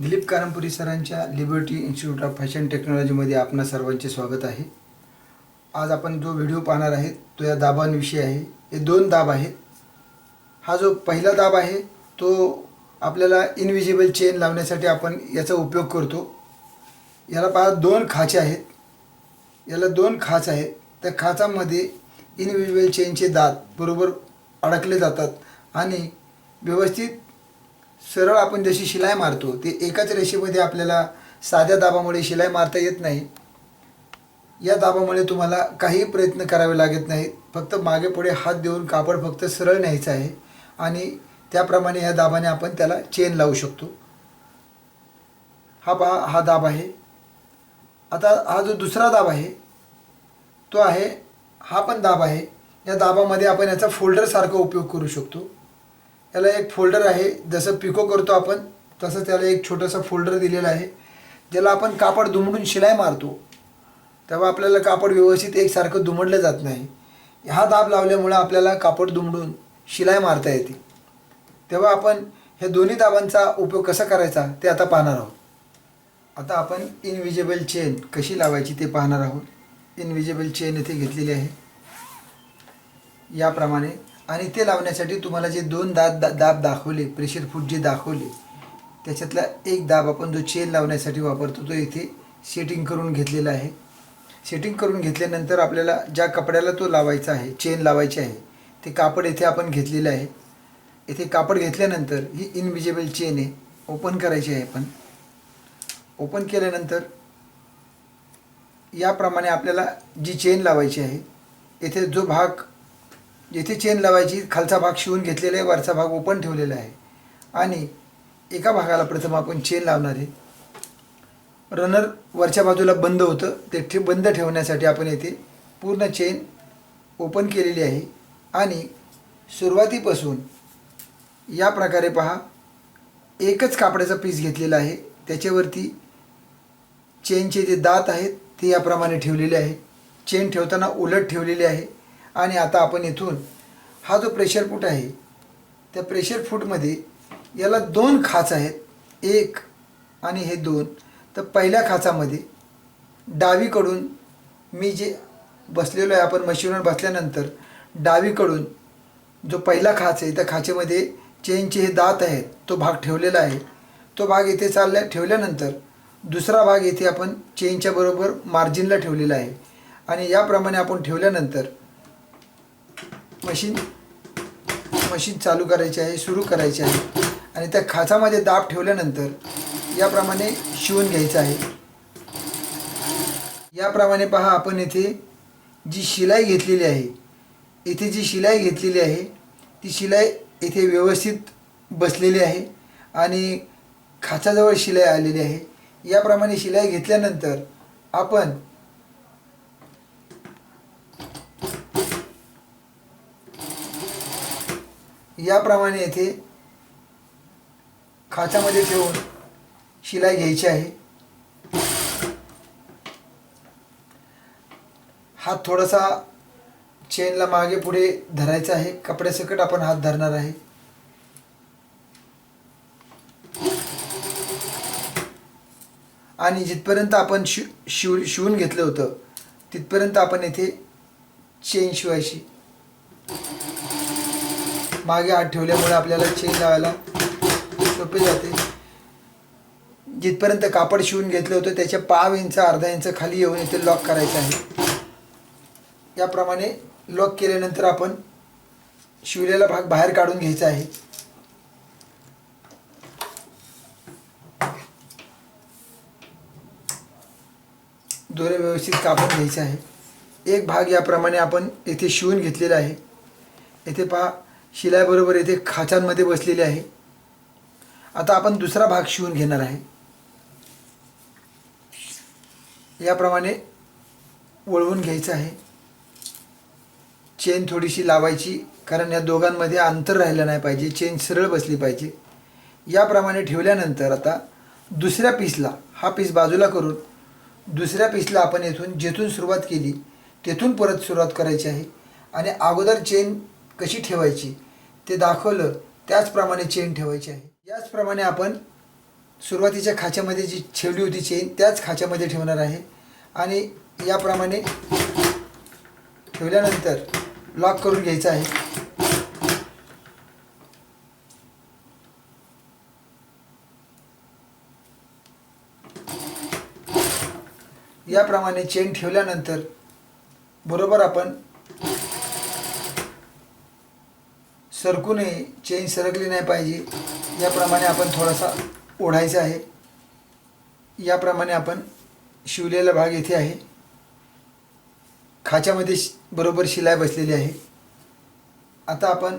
दिलीप कारंपुरी सरांच्या liberty institute of fashion टेक्नॉलॉजीमध्ये आपणा सर्वांचे स्वागत आहे. आज आपण जो व्हिडिओ पाहणार आहे तो या दाबांविषयी आहे. हे दोन दाब आहेत. हा जो पहिला दाब आहे तो आपल्याला इनविजिबल चेन लावण्यासाठी आपण याचा उपयोग करतो. याला पहा दोन खाचे आहेत. याला दोन खाच आहेत. त्या खाचामध्ये इनविजिबल चेनचे दात बरोबर अडकले जातात आणि व्यवस्थित सरळ आपण जशी शिलाई मारतो ते एकाच रेषेमध्ये आपल्याला साध्या दाबामुळे शिलाई मारता येत नाही. या दाबामुळे तुम्हाला काही प्रयत्न करावे लागत नाहीत. फक्त मागे पुढे हात देऊन कापड फक्त सरळ न्यायचं आहे आणि त्याप्रमाणे या दाबाने आपण त्याला चेन लावू शकतो. हा पहा हा दाब आहे. आता हा जो दुसरा दाब आहे तो आहे हा पण दाब आहे. या दाबामध्ये आपण याचा फोल्डरसारखा उपयोग करू शकतो. याला एक फोल्डर आहे. जसं पिको करतो आपण तसं त्याला एक छोटंसं फोल्डर दिलेलं आहे. ज्याला आपण कापड दुमडून शिलाई मारतो. तेव्हा आपल्याला कापड व्यवस्थित एकसारखं दुमडलं जात नाही. हा दाब लावल्यामुळं आपल्याला कापड दुमडून शिलाई मारता येते. तेव्हा आपण ह्या दोन्ही दाबांचा उपयोग कसा करायचा ते आता पाहणार आहोत. आता आपण इनविजेबल चेन कशी लावायची ते पाहणार आहोत. इनविजेबल चेन इथे घेतलेली आहे. याप्रमाणे आणि ते लावण्यासाठी तुम्हाला जे दोन दाब दा दाब दाखवले प्रेशर फूट जे दाखवले त्याच्यातला एक दाब आपण जो चेन लावण्यासाठी वापरतो तो इथे सेटिंग करून घेतलेला आहे. सेटिंग करून घेतल्यानंतर आपल्याला ज्या कपड्याला तो लावायचा आहे चेन लावायची आहे ते कापड इथे आपण घेतलेलं आहे. इथे कापड घेतल्यानंतर ही इनविजिबल चेन आहे ओपन करायची आहे आपण. ओपन केल्यानंतर याप्रमाणे आपल्याला जी चेन लावायची आहे येथे जो भाग जिथे चेन लावायची खालचा भाग शिवून घेतलेला आहे वरचा भाग ओपन ठेवलेला आहे. आणि एका भागाला प्रथम आपण चेन लावणार आहे. रनर वरच्या बाजूला बंद होतं. ते ठे बंद ठेवण्यासाठी आपण येथे पूर्ण चेन ओपन केलेली आहे. आणि सुरुवातीपासून या प्रकारे पहा एकच कापडाचा पीस घेतलेला आहे. त्याच्यावरती चेनचे जे दात आहेत ते याप्रमाणे ठेवलेले आहे. चेन ठेवताना उलट ठेवलेले आहे. आणि आता आपण इथून हा जो प्रेशर फूट आहे त्या प्रेशर फूटमध्ये याला दोन खाच आहेत. एक आणि हे दोन. तर पहिल्या खाचामध्ये डावीकडून मी जे बसलेलो आहे आपण मशीनवर बसल्यानंतर डावीकडून जो पहिला खाच आहे त्या खाचेमध्ये चेनचे हे दात आहेत तो भाग ठेवलेला आहे. तो भाग इथे चालल्या ठेवल्यानंतर दुसरा भाग इथे आपण चेनच्या बरोबर मार्जिनला ठेवलेला आहे. आणि याप्रमाणे आपण ठेवल्यानंतर मशीन मशीन चालू करायची आहे सुरू करायची आहे. आणि त्या खाचामध्ये दाब ठेवल्यानंतर याप्रमाणे शिवून घ्यायचं आहे. याप्रमाणे पहा आपण येथे जी शिलाई घेतलेली आहे इथे जी शिलाई घेतलेली आहे ती शिलाई इथे व्यवस्थित बसलेली आहे आणि खाचाजवळ शिलाई आलेली आहे. याप्रमाणे शिलाई घेतल्यानंतर आपण याप्रमाणे येथे खाचामध्ये ठेवून शिलाई घ्यायची आहे. हात थोडासा चेनला मागे पुढे धरायचा आहे. कपड्यासकट आपण हात धरणार आहे. आणि जिथपर्यंत आपण शि शिव शिवून घेतलं होतं तिथपर्यंत आपण येथे चेन शिवायची. मागे आत ठेवल्यामुळे आपल्याला चेन लावायला सोपे जाते. जिथपर्यंत कापड शिवून घेतलं होतं त्याच्या पाव इंच अर्धा इंच खाली येऊन इथे लॉक करायचं आहे. याप्रमाणे लॉक केल्यानंतर आपण शिवलेला भाग बाहेर काढून घ्यायचा आहे. दोरे व्यवस्थित कापून घ्यायचे आहे. एक भाग याप्रमाणे आपण येथे शिवून घेतलेला आहे. येथे पहा शिलाबरोबर येथे खाचांमध्ये बसलेले आहे. आता आपण दुसरा भाग शिवून घेणार आहे. याप्रमाणे वळवून घ्यायचं आहे. चेन थोडीशी लावायची कारण या दोघांमध्ये अंतर राहिलं नाही पाहिजे चेन सरळ बसली पाहिजे. याप्रमाणे ठेवल्यानंतर आता दुसऱ्या पीसला हा पीस बाजूला करून दुसऱ्या पीसला आपण येथून जेथून सुरुवात केली तेथून परत सुरुवात करायची आहे. आणि अगोदर चेन कशी ठेवायची? ते दाखवलं. त्याचप्रमाणे चेन ठेवायची आहे. याचप्रमाणे आपण सुरुवातीच्या खाच्यामध्ये जी ठेवली होती चेन त्याच खाच्यामध्ये ठेवणार आहे. आणि याप्रमाणे ठेवल्यानंतर लॉक करून घ्यायचं आहे. याप्रमाणे चेन ठेवल्यानंतर बरोबर आपण सरकू नये चेन सरकली नाही पाहिजे. याप्रमाणे आपण थोडासा ओढायचा आहे. याप्रमाणे आपण शिवलेला भाग येथे आहे. खाच्यामध्ये शि- बरोबर शिलाई बसलेली आहे. आता आपण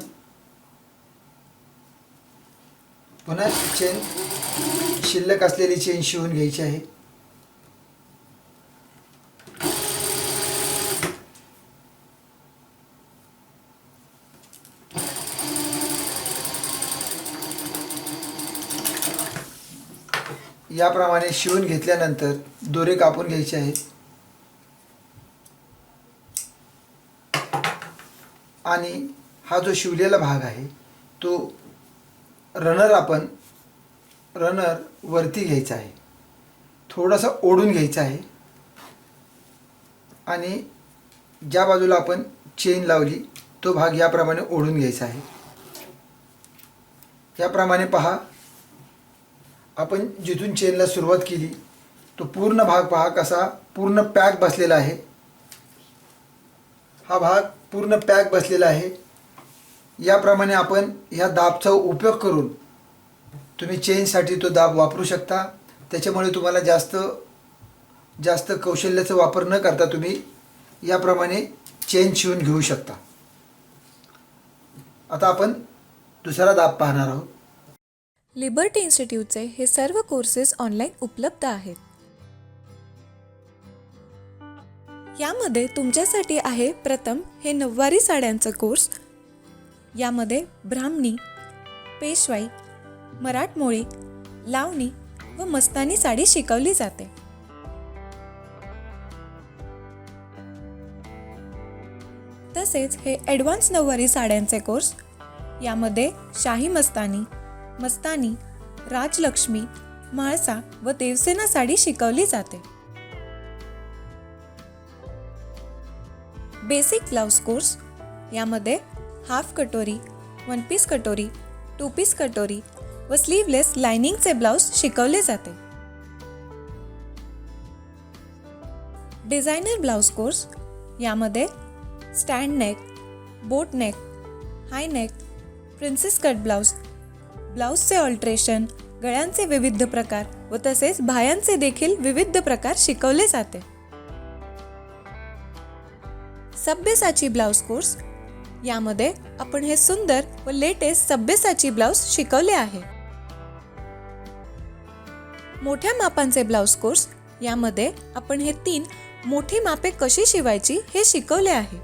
पुन्हा चेन शिल्लक असलेली चेन शिवून घ्यायची आहे. याप्रमाणे शिवून घेतल्यानंतर दोरे कापून घ्यायचे आहेत आणि हा जो शिवलेला भाग आहे तो रनर आपण रनर वरती घ्यायचा आहे. थोडासा ओढून घ्यायचा आहे. आणि ज्या बाजूला आपण चेन लावली तो भाग याप्रमाणे ओढून घ्यायचा आहे. याप्रमाणे पहा आपण जिथून चेनला सुरुवात केली तो पूर्ण भाग पहा कसा पूर्ण पॅक बसलेला आहे. हा भाग पूर्ण पॅक बसलेला आहे. याप्रमाणे आपण ह्या दाबचा उपयोग करून तुम्ही चेनसाठी तो दाब वापरू शकता. त्याच्यामुळे तुम्हाला जास्त जास्त कौशल्याचा वापर न करता तुम्ही याप्रमाणे चेन शिवून घेऊ शकता. आता आपण दुसरा दाब पाहणार आहोत. लिबर्टी इन्स्टिट्यूटचे हे सर्व कोर्सेस ऑनलाईन उपलब्ध आहेत. यामध्ये तुमच्यासाठी आहे प्रथम हे नऊवारी साड्यांचा कोर्स यामध्ये ब्राह्मणी पेशवाई मराठमोळी लावणी व मस्तानी साडी शिकवली जाते. तसेच हे ॲडव्हान्स नऊवारी साड्यांचे कोर्स यामध्ये शाही मस्तानी मस्तानी राजलक्ष्मी म्हाळसा व देवसेना साडी शिकवली जाते. बेसिक ब्लाउज कोर्स यामध्ये हाफ कटोरी वन पीस कटोरी टू पीस कटोरी व स्लीवलेस लाइनिंगचे ब्लाउज शिकवले जाते. डिझायनर ब्लाउज कोर्स यामध्ये stand neck boat neck high neck princess cut blouse ब्लाऊजचे alteration गळ्यांचे विविध प्रकार व तसेच भायांचे देखील विविध प्रकार शिकवले जाते. सभ्यसाची ब्लाऊज कोर्स. यामध्ये आपण हे सुंदर व लेटेस्ट सभ्यसाची ब्लाऊज शिकवले आहे. मोठ्या मापांचे ब्लाऊज कोर्स. यामध्ये आपण हे तीन मोठी मापे कशी शिवायची हे शिकवले आहे.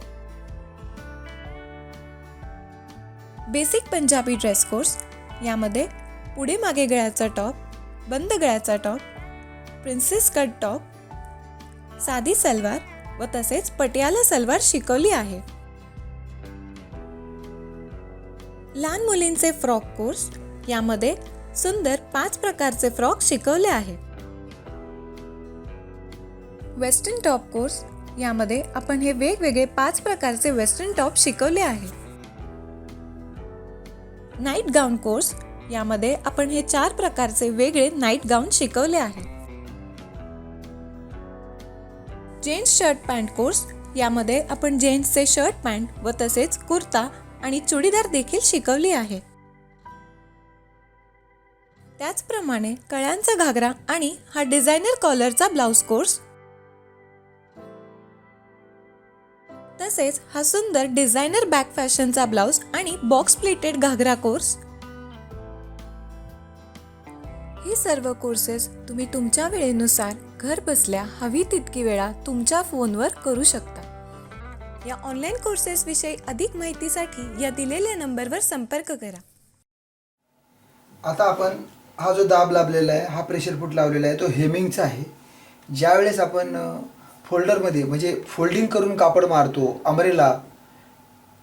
Basic Punjabi dress course. यामध्ये पुढे मागे गळ्याचा टॉप बंद गळ्याचा टॉप प्रिन्सेस कट टॉप साधी सलवार व तसेच पटियाला सलवार शिकवली आहे. लहान मुलींचे फ्रॉक कोर्स यामध्ये सुंदर पाच प्रकारचे फ्रॉक शिकवले आहे. वेस्टर्न टॉप कोर्स यामध्ये आपण हे वेगवेगळे पाच प्रकारचे वेस्टर्न टॉप शिकवले आहे. नाईट गाऊन कोर्स यामध्ये आपण हे चार प्रकारचे वेगळे नाईट गाऊन शिकवले आहे जेन्ट्स शर्ट पॅन्ट कोर्स यामध्ये आपण जेन्ट्सचे शर्ट पॅन्ट व तसेच कुर्ता आणि चुडीदार देखील शिकवली आहे. त्याचप्रमाणे कळ्यांचा घागरा आणि हा डिझायनर कॉलरचा ब्लाउज कोर्स तसेच हा सुंदर डिझायनर बॅक फॅशनचा ब्लाउज आणि बॉक्स प्लेटेड घागरा कोर्स. हे सर्व कोर्सेस तुम्ही तुमच्या वेळेनुसार घर बसल्या हवी तितकी वेळा तुमच्या फोनवर करू शकता. या ऑनलाईन कोर्सेस विषयी अधिक माहितीसाठी या दिलेल्या नंबरवर संपर्क करा. आता आपण हा जो दाब लाभलेला आहे हा प्रेशर फूट लावलेला आहे तो हेमिंगचा आहे. ज्यावेळेस आपण फोल्डरमध्ये म्हणजे फोल्डिंग करून कापड मारतो अमरेला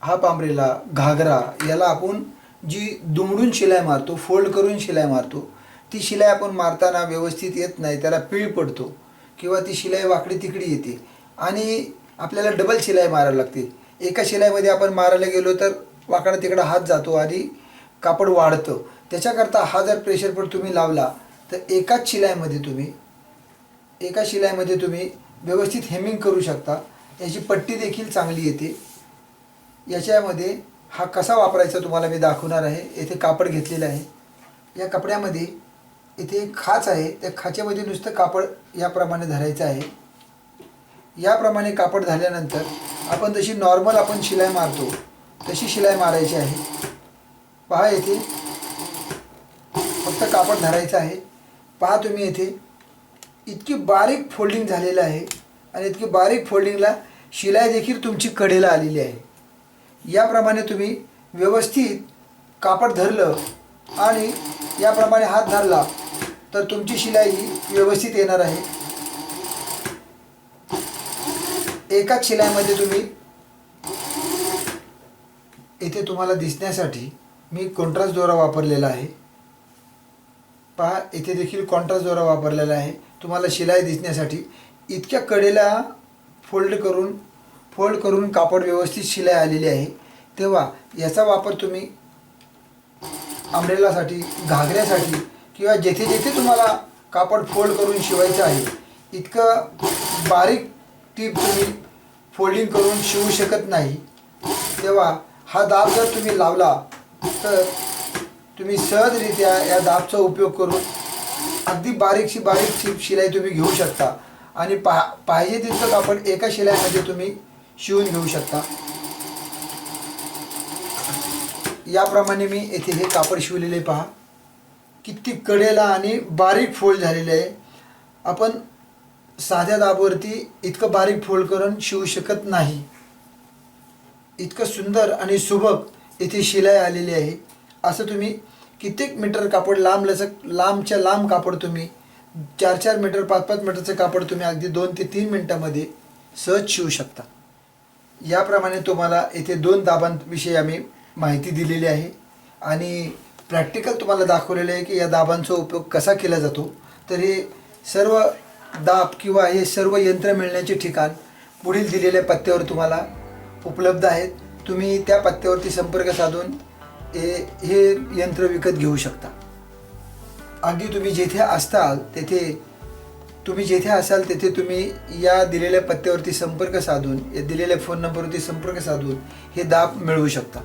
हाफ अमरेला घागरा याला आपण जी दुमडून शिलाई मारतो फोल्ड करून शिलाई मारतो ती शिलाई आपण मारताना व्यवस्थित येत नाही त्याला पीळ पडतो किंवा ती शिलाई वाकडी तिकडी येते आणि आपल्याला डबल शिलाई मारायला लागते. एका शिलाईमध्ये आपण मारायला गेलो तर वाकडा तिकडा हात जातो आणि कापड वाढतं. त्याच्याकरता हा जर प्रेशर पण तुम्ही लावला तर एकाच शिलाईमध्ये तुम्ही एका शिलाईमध्ये तुम्ही व्यवस्थित हेमिंग करू शकता. याची पट्टी देखील चांगली येते. याच्यामध्ये हा कसा वापरायचा तुम्हाला मी दाखवणार आहे. येथे कापड घेतलेलं आहे. या कपड्यामध्ये इथे एक खाच आहे. त्या खाचेमध्ये नुसतं कापड याप्रमाणे धरायचं आहे. याप्रमाणे कापड झाल्यानंतर आपण जशी नॉर्मल आपण शिलाई मारतो तशी शिलाई मारायची आहे. पहा येथे फक्त कापड धरायचं आहे. पहा तुम्ही येथे इतकी बारीक फोल्डिंग झालेलं आहे आणि इतकी बारीक फोल्डिंगला शिलाई देखील तुमची कडेला आलेली आहे. याप्रमाणे तुम्ही व्यवस्थित कापड धरलं आणि याप्रमाणे हात धरला तर तुमची शिलाई ही व्यवस्थित येणार आहे. एकाच शिलाईमध्ये तुम्ही इथे तुम्हाला दिसण्यासाठी मी कॉन्ट्रास्ट दोरा वापरलेला आहे. पहा इथे देखील कॉन्ट्रास्ट दोरा वापरलेला आहे. तुम्हाला शिलाई दिसण्यासाठी इतक्या कडेला फोल्ड करून फोल्ड करून कापड व्यवस्थित शिलाई आलेली आहे. तेव्हा याचा वापर तुम्ही आंब्रेलासाठी घागऱ्यासाठी किंवा जेथे जेथे तुम्हाला कापड फोल्ड करून शिवायचं आहे इतकं बारीक टीप तुम्ही फोल्डिंग करून शिवू शकत नाही. तेव्हा हा दाब जर तुम्ही लावला तर तुम्ही सहजरित्या या दाबचा उपयोग करून अगदी बारीकशी बारीक शि शिलाई तुम्ही घेऊ शकता. आणि पहा पाहिजे तितकं कापड एका शिलाईमध्ये तुम्ही शिवून घेऊ शकता. याप्रमाणे मी येथे हे कापड शिवलेले पहा. किती कडेला आणि बारीक फोल्ड झालेले आहे. आपण साध्या दाबावरती इतकं बारीक फोल्ड करून शिवू शकत नाही. इतकं सुंदर आणि सुबक इथे शिलाई आलेली आहे. असं तुम्ही कित्येक मीटर कापड लांब लचक लांबच्या लांब कापड तुम्ही? चार चार मीटर पाच पाच मीटरचं कापड तुम्ही अगदी दोन ते तीन मिनटामध्ये सहज शिवू शकता. याप्रमाणे तुम्हाला येथे दोन दाबांविषयी आम्ही माहिती दिलेली आहे. आणि प्रॅक्टिकल तुम्हाला दाखवलेलं आहे की या दाबांचा उपयोग कसा केला जातो. तर हे सर्व दाब किंवा हे सर्व यंत्र मिळण्याचे ठिकाण पुढील दिलेल्या पत्त्यावर तुम्हाला उपलब्ध आहेत. तुम्ही त्या पत्त्यावरती संपर्क साधून हे हे यंत्र विकत घेऊ शकता. अगदी तुम्ही जेथे असताल तेथे तुम्ही जेथे असाल तेथे तुम्ही या दिलेल्या पत्त्यावरती संपर्क साधून या दिलेल्या फोन नंबरवरती संपर्क साधून हे दाब मिळवू शकता.